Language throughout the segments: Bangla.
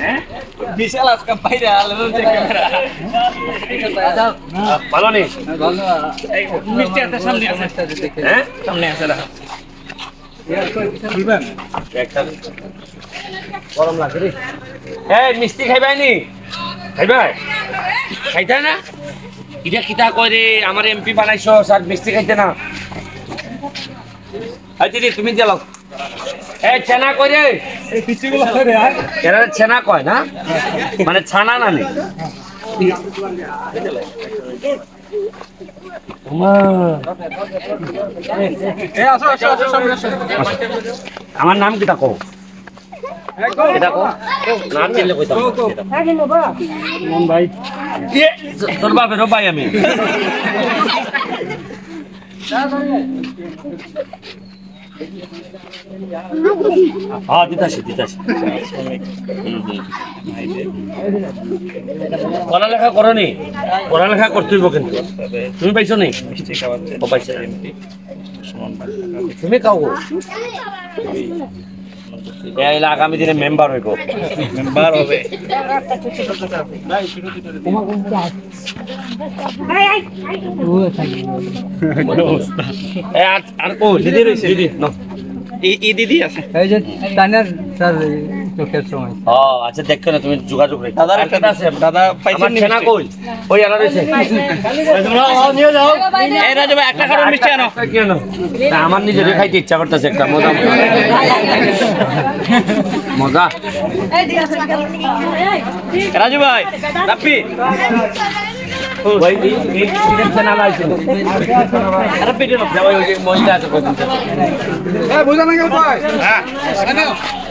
হ্যাঁ? বিশাল আজকে বাইরে ভালো নেই? মিষ্টি আছে সামনে আছে। হ্যাঁ? সামনে আছে গরম লাগে রে। এই মিষ্টি খাইবাই নি? খাইবাই? খাইতা না? এটা কিতা কয় রে? আমার এমপি বানাইছো স্যার মিষ্টি খাইতে না। আই দিদি তুমি দিলাও এই ছানা কই রে? এরা ছানা কয় না? মানে ছানা না নি? আমার নাম কিটা কও? এটা কও। নাম দিলে কইতাম। মন ভাই। তোর বাপের ভাই আমি। পড়ালেখা করো নি পড়ালেখা কিন্তু। তুমি পাইছো নি? তুমি কাও গো? এ আইলা আগামী দিনে মেম্বার হইব। মেম্বার হবে। এ আর আর কো দিদি রয়েছে। দিদি ন। এই এই দিদি আছে। এই যে তানের স্যার চোখের সময়। ও আচ্ছা দেখো না তুমি যোগাযোগ রেখো। আর একটা আছে দাদা পাইছেন নি ছেনা কই? ওই আলা রইছে এই রাজু ভাই একটা কারণ মিষ্টি আনো। একটা কি আনো? না, আমার নিজের খাইতে ইচ্ছা করতেছে একটা মজা। মজা। রাজু ভাই ছানা আরে পেটে না ওই ওই মহিলা আছে কই দিতে রুটের সাথে ওইখানেই নাহলে গাড়ি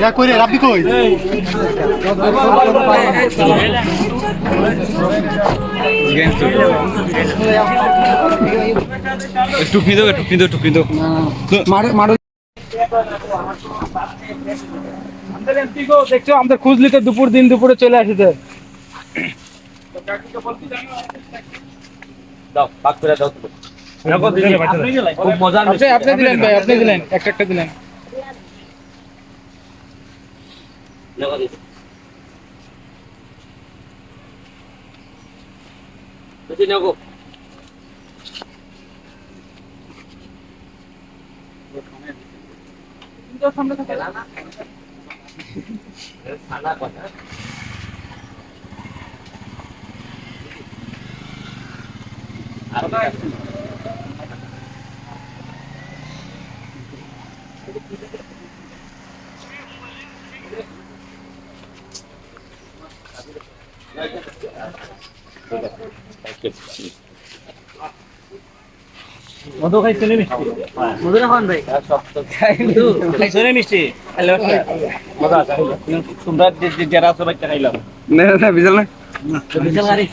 যা কই মারো মারো আমাদের এমপি গো দেখছ, আমাদের খুঁজ নিতে দুপুর দিন দুপুরে চলে আসিতে দাও পাক করে দাও তুমি। দেখো দিদি খুব মজার আপনি আপনি দিলেন ভাই আপনি দিলেন একটা একটা দিলেন। দেখো দিদি। দিদি নেগো ছানা কথা। মধু খাইছো নি মিষ্টি মধু রাখন ভাই খাইছো নি মিষ্টি হ্যালো মজা তোমরা যারা আছো বাচ্চা খাইলাম না না বিজাল না গাড়ি